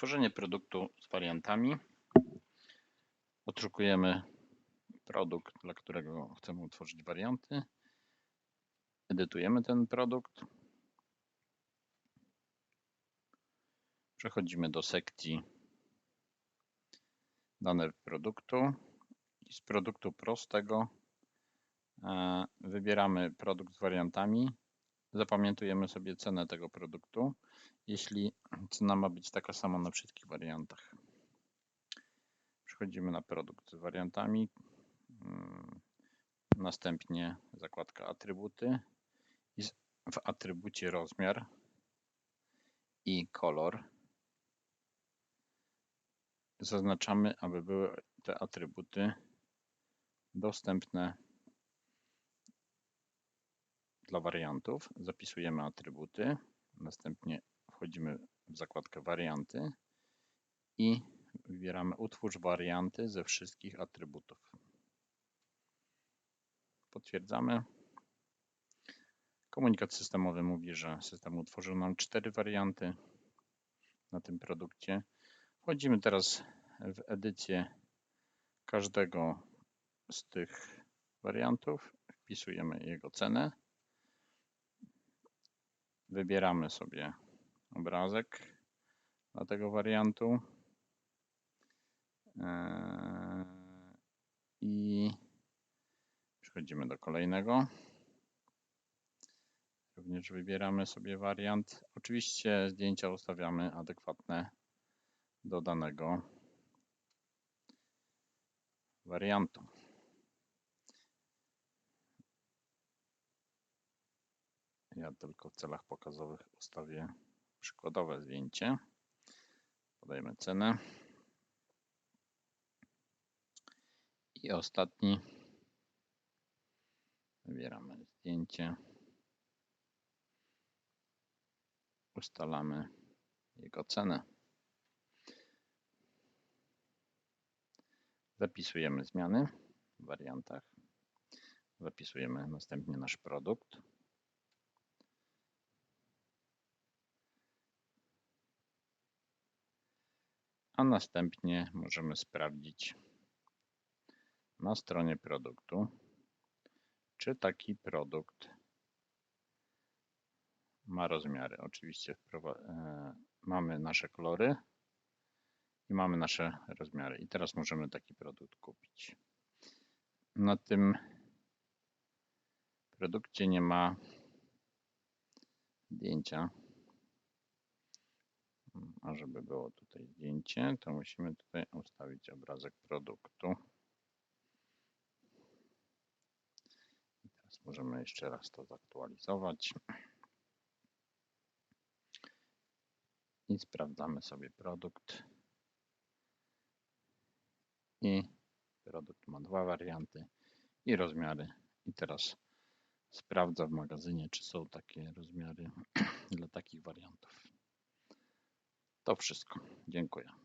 Tworzenie produktu z wariantami. Odszukujemy produkt, dla którego chcemy utworzyć warianty. Edytujemy ten produkt. Przechodzimy do sekcji dane produktu i z produktu prostego e, wybieramy produkt z wariantami. Zapamiętujemy sobie cenę tego produktu, jeśli cena ma być taka sama na wszystkich wariantach. Przechodzimy na produkt z wariantami. Mm, Następnie zakładka atrybuty i w atrybucie rozmiar i kolor zaznaczamy, aby były te atrybuty dostępne dla wariantów. Zapisujemy atrybuty, następnie wchodzimy w zakładkę warianty i wybieramy utwórz warianty ze wszystkich atrybutów. Potwierdzamy. Komunikat systemowy mówi, że system utworzył nam cztery warianty na tym produkcie. Wchodzimy teraz w edycję każdego z tych wariantów, wpisujemy jego cenę, wybieramy sobie obrazek dla tego wariantu Eee, i przechodzimy do kolejnego. Również wybieramy sobie wariant. Oczywiście zdjęcia ustawiamy adekwatne do danego wariantu. Ja tylko w celach pokazowych ustawię przykładowe zdjęcie. Podajemy cenę. I ostatni. Wybieramy zdjęcie. Ustalamy jego cenę. Zapisujemy zmiany w wariantach. Zapisujemy następnie nasz produkt. A następnie możemy sprawdzić na stronie produktu, czy taki produkt ma rozmiary. Oczywiście e, mamy nasze kolory i mamy nasze rozmiary. I teraz możemy taki produkt kupić. Na tym produkcie nie ma zdjęcia. A żeby było tutaj zdjęcie, to musimy tutaj ustawić obrazek produktu. I teraz możemy jeszcze raz to zaktualizować. I sprawdzamy sobie produkt. I produkt ma dwa warianty i rozmiary. I teraz sprawdza w magazynie, czy są takie rozmiary dla takich wariantów. To wszystko. Dziękuję.